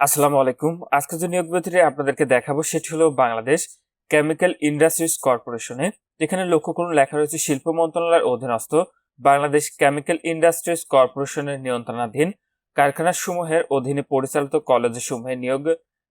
আসসালামু আলাইকুম। আজকে যে নিয়োগ বিবৃতিটি আপনাদেরকে দেখাবো, সেটি হলো বাংলাদেশ কেমিক্যাল ইন্ডাস্ট্রিজ কর্পোরেশনে, যেখানে লক্ষ্য করুন লেখা রয়েছে শিল্প মন্ত্রণালয়ের অধীনস্থ বাংলাদেশ কেমিক্যাল ইন্ডাস্ট্রিজ কর্পোরেশনের নিয়ন্ত্রণাধীন কারখানা সমূহের অধীনে পরিচালিত কলেজ সমূহে নিয়োগ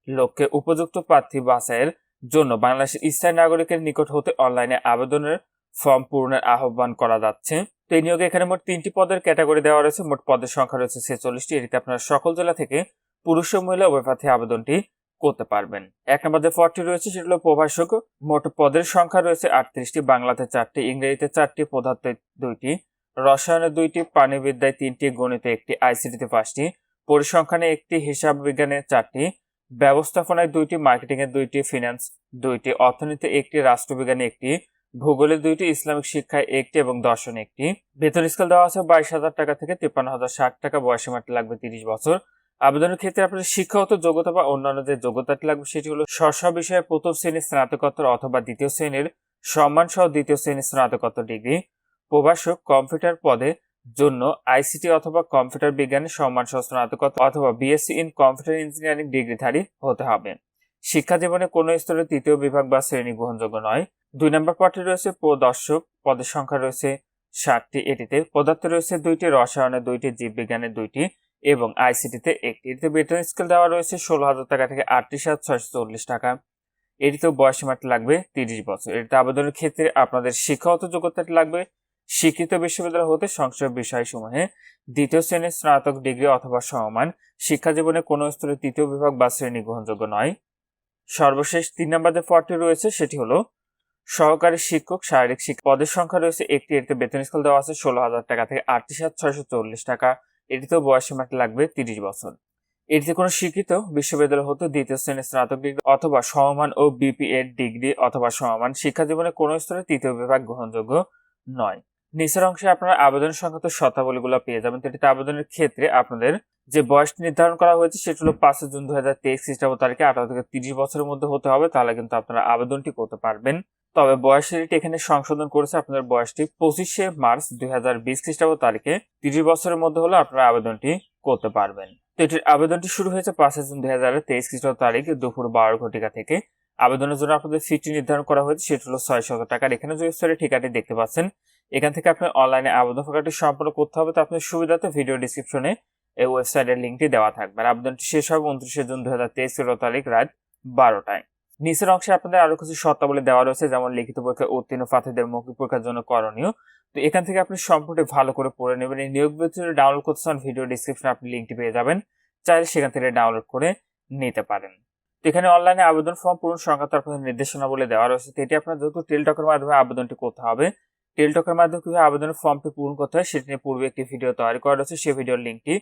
লক্ষ্যে উপযুক্ত প্রার্থী বাছাইয়ের জন্য বাংলাদেশের স্থায়ী নাগরিকের নিকট হতে অনলাইনে আবেদনের ফর্ম পূরণের আহ্বান করা যাচ্ছে। তো এই নিয়োগে এখানে মোট তিনটি পদের ক্যাটাগরি দেওয়া রয়েছে, মোট পদের সংখ্যা রয়েছে ছেচল্লিশটি। এটিতে আপনারা সকল জেলা থেকে পুরুষ ও মহিলা উভয় আবেদনটি করতে পারবেন। এক নম্বর যে পদটি রয়েছে, সেটা হলো প্রভাষক। মোট পদের সংখ্যা রয়েছে আটত্রিশটি, বাংলাতে চারটি, ইংরেজিতে চারটি, পদার্থে দুইটি, রসায়নে দুইটি প্রাণীবিদ্যায় তিনটি, গণিতে একটি, আইসিটিতে পাঁচটি, পরিসংখ্যানে একটি, হিসাব বিজ্ঞানে চারটি, ব্যবস্থাপনায় দুইটি মার্কেটিং এর দুইটি ফিনান্স দুইটি অর্থনীতি একটি, রাষ্ট্রবিজ্ঞানে একটি, ভূগোলে দুইটি, ইসলামিক শিক্ষায় একটি এবং দর্শনে একটি। বেতন স্কেল দেওয়া আছে বাইশ হাজার টাকা থেকে তিপ্পান্ন হাজার ষাট টাকা। বয়সী মাটি লাগবে তিরিশ বছর। আবেদনের ক্ষেত্রে আপনার শিক্ষাগত যোগ্যতা বা অন্যান্য যে যোগ্যতাটি লাগবে সেটি হলো স্ব বিষয়ে প্রথম শ্রেণির স্নাতকোত্তর অথবা দ্বিতীয় শ্রেণির সম্মান সহ দ্বিতীয় শ্রেণির স্নাতকোত্তর ডিগ্রি। প্রভাষক কম্পিউটার পদে জন্য আইসিটি অথবা কম্পিউটার বিজ্ঞানের সম্মান সহ স্নাতকোত্তর অথবা বিএসসি ইন কম্পিউটার ইঞ্জিনিয়ারিং ডিগ্রিধারী হতে হবে। শিক্ষা জীবনে কোনো স্তরে তৃতীয় বিভাগ বা শ্রেণি গ্রহণযোগ্য নয়। দুই নম্বর পাঠে রয়েছে প্রদর্শক, পদের সংখ্যা রয়েছে ষাটটি এটিতে পদার্থ রয়েছে দুইটি রসায়নে দুইটি, জীববিজ্ঞানের দুইটি। এবং আইসিটিতে একটি এটিতে বেতন স্কেল দেওয়া রয়েছে ষোলো হাজার টাকা থেকে আটত্রিশ হাজার ছয়শো চল্লিশ টাকা। এটিতেও বয়স সীমাটি লাগবে তিরিশ বছর। এটিতে আবেদনের ক্ষেত্রে আপনাদের শিক্ষাগত যোগ্যতাটি লাগবে। শিক্ষিত বিশ্ববিদ্যালয় হতে সংশ্লিষ্ট বিষয়সমূহে দ্বিতীয় শ্রেণির স্নাতক ডিগ্রি অথবা সমমান। শিক্ষা জীবনে কোনো স্তরে তৃতীয় বিভাগ বা শ্রেণি গ্রহণযোগ্য নয়। সর্বশেষ তিন নম্বর যে পদটি রয়েছে, সেটি হলো সহকারী শিক্ষক, শারীরিক শিক্ষক। পদের সংখ্যা রয়েছে একটি, এটিতে বেতন স্কেল দেওয়া আছে ষোলো হাজার টাকা থেকে আটত্রিশ হাজার ছয়শো চল্লিশ টাকা। এটিতেও বয়স সীমাটি লাগবে তিরিশ বছর। এটিতে কোনো শিক্ষিত বিশ্ববিদ্যালয় হতো দ্বিতীয় শ্রেণির স্নাতক ডিগ্রি অথবা সমমান ও বিপিএড ডিগ্রি অথবা সমমান শিক্ষা জীবনে কোনো স্তরে তৃতীয় বিভাগ গ্রহণযোগ্য নয়। নিচের অংশে আপনারা আবেদন সংক্রান্ত শর্তাবলীগুলো পেয়ে যাবেন। এটিতে আবেদনের ক্ষেত্রে আপনাদের যে বয়সটি নির্ধারণ করা হয়েছে সেটা হলো পাঁচই জুন দুই হাজার তেইশ খ্রিস্টাব্দ তারিখে আঠারো থেকে তিরিশ বছরের মধ্যে হতে হবে, তাহলে কিন্তু আপনারা আবেদনটি করতে পারবেন। তবে বয়সের এটি এখানে সংশোধন করেছে আপনাদের বয়সটি পঁচিশে মার্চ দুই হাজার বিশ খ্রিস্টাব্দ তারিখে তিরিশ বছরের মধ্যে হলে আপনারা আবেদনটি করতে পারবেন। তো এটির আবেদনটি শুরু হয়েছে পাঁচই জুন দুই হাজার তেইশ খ্রিস্টাব্দ তারিখ দুপুর বারো ঘটিকা থেকে। আবেদনের জন্য আপনাদের ফিটি নির্ধারণ করা হয়েছে, সেটি হলো ছয় শত টাকার। এখানে যে ওয়েবসাইটের ঠিকাটি দেখতে পাচ্ছেন, এখান থেকে আপনি অনলাইনে আবেদন প্রকারটি সম্পন্ন করতে হবে। তো আপনার সুবিধাতে ভিডিও ডিসক্রিপশনে এই ওয়েবসাইটের লিঙ্কটি দেওয়া থাকবে। আবেদনটি শেষ হবে উনত্রিশে জুন দুই হাজার তেইশ তারিখ রাত বারোটায়। নিচের অংশে আপনাদের আরও কিছু শর্তাবলী দেওয়া রয়েছে, যেমন লিখিত পরীক্ষায় উত্তীর্ণ প্রার্থীদের মৌখিক পরীক্ষার জন্য করণীয়। তো এখান থেকে আপনি সম্পূর্ণ ভালো করে পড়ে নেবেন। এই নিয়োগ বিবৃতি ডাউনলোড করতে চান ভিডিও ডিসক্রিপশনে আপনি লিঙ্কটি পেয়ে যাবেন। চাইলে সেখান থেকে ডাউনলোড করে নিতে পারেন। তো এখানে অনলাইনে আবেদন ফর্ম পূরণ সংক্রান্ত আপনাদের নির্দেশনা বলে দেওয়া রয়েছে। তো এটি আপনার যেহেতু টেলটকের মাধ্যমে আবেদনটি করতে হবে, টেলটকের মাধ্যমে কীভাবে আবেদনের ফর্মটি পূরণ করতে হয় সেটি নিয়ে পূর্বে একটি ভিডিও তৈরি করা রয়েছে। সেই ভিডিওর লিঙ্কটি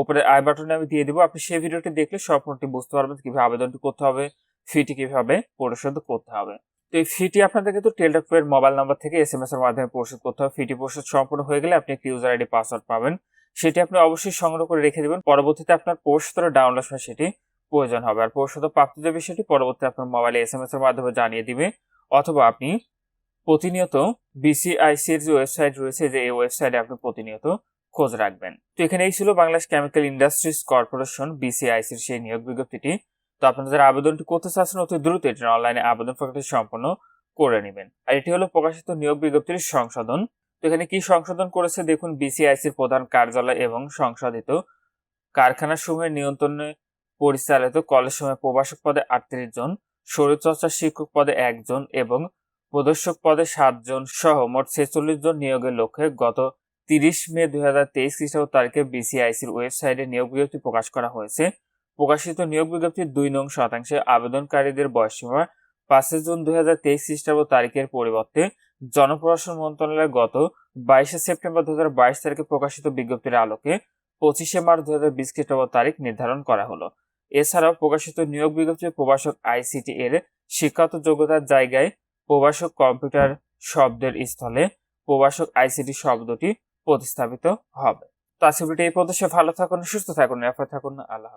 ওপরে আই বাটনে আমি দিয়ে দেবো। আপনি সেই ভিডিওটি দেখলে সম্পূর্ণটি বুঝতে পারবেন কীভাবে আবেদনটি করতে হবে, ফিটি কীভাবে পরিশোধ করতে হবে। তো এই ফিটি আপনাদের কিন্তু টেলটকের মোবাইল নাম্বার থেকে এস এম এস এর মাধ্যমে পরিশোধ করতে হবে। ফিটি পরিশোধ সম্পূর্ণ হয়ে গেলে আপনি একটি ইউজার আইডি পাসওয়ার্ড পাবেন। সেটি আপনি অবশ্যই সংগ্রহ করে রেখে দেবেন। পরবর্তীতে আপনার পরিশোধের ডাউনলোড সময় সেটি প্রয়োজন হবে। আর পরিশোধ প্রাপ্তিদের বিষয়টি পরবর্তী আপনার মোবাইলে এস এম এস এর মাধ্যমে জানিয়ে দিবে। অথবা আপনি প্রতিনিয়ত বিসিআইসির যে ওয়েবসাইট রয়েছে, যে এই ওয়েবসাইটে আপনি প্রতিনিয়ত খোঁজ রাখবেন। তো এখানে এই ছিল বাংলাদেশ কেমিক্যাল ইন্ডাস্ট্রিজ কর্পোরেশন বিসিআইসির সেই নিয়োগ বিজ্ঞপ্তিটি। তো আপনারা যারা আবেদনটি করতে চাচ্ছেন অতি দ্রুত এটি অনলাইনে আবেদন প্রক্রিয়াটি সম্পন্ন করে নেবেন। আর এটি হলো প্রকাশিত নিয়োগ বিজ্ঞপ্তির সংশোধন। তো এখানে কি সংশোধন করেছে দেখুন বিসিআইসির প্রধান কার্যালয় এবং সংশোধিত কারখানা সমূহের নিয়ন্ত্রণে পরিচালিত কলেজ সময় প্রবাসক পদে আটত্রিশ জন, শরীরচর্চা শিক্ষক পদে একজন এবং প্রদর্শক পদে সাতজন সহ মোট ছেচল্লিশ জন নিয়োগের লক্ষ্যে গত তিরিশ মে দুই হাজার তেইশ খ্রিস্টাব্দ তারিখে বিসিআইসির ওয়েবসাইটে নিয়োগ বিজ্ঞপ্তি প্রকাশ করা হয়েছে। প্রকাশিত নিয়োগ বিজ্ঞপ্তির দুই নং শতাংশে আবেদনকারীদের বয়সসীমা পাঁচই জুন দুই হাজার তেইশ খ্রিস্টাব্দ তারিখের পরিবর্তে জনপ্রশাসন মন্ত্রণালয় গত বাইশে সেপ্টেম্বর দু হাজার বাইশ তারিখে প্রকাশিত বিজ্ঞপ্তির আলোকে পঁচিশে মার্চ দু হাজার বিশ খ্রিস্টাব্দ তারিখ নির্ধারণ করা হলো। এছাড়াও প্রকাশিত নিয়োগ বিজ্ঞপ্তি প্রবাসক আইসিটি এর শিক্ষাগত যোগ্যতার জায়গায় প্রবাসক কম্পিউটার শব্দের স্থলে প্রবাসক আইসিটি শব্দটি প্রতিস্থাপিত হবে। তো আজকে ভিডিও এই পর্যন্ত ভালো থাকুন সুস্থ থাকুন নিরাপদ থাকুন। আল্লাহ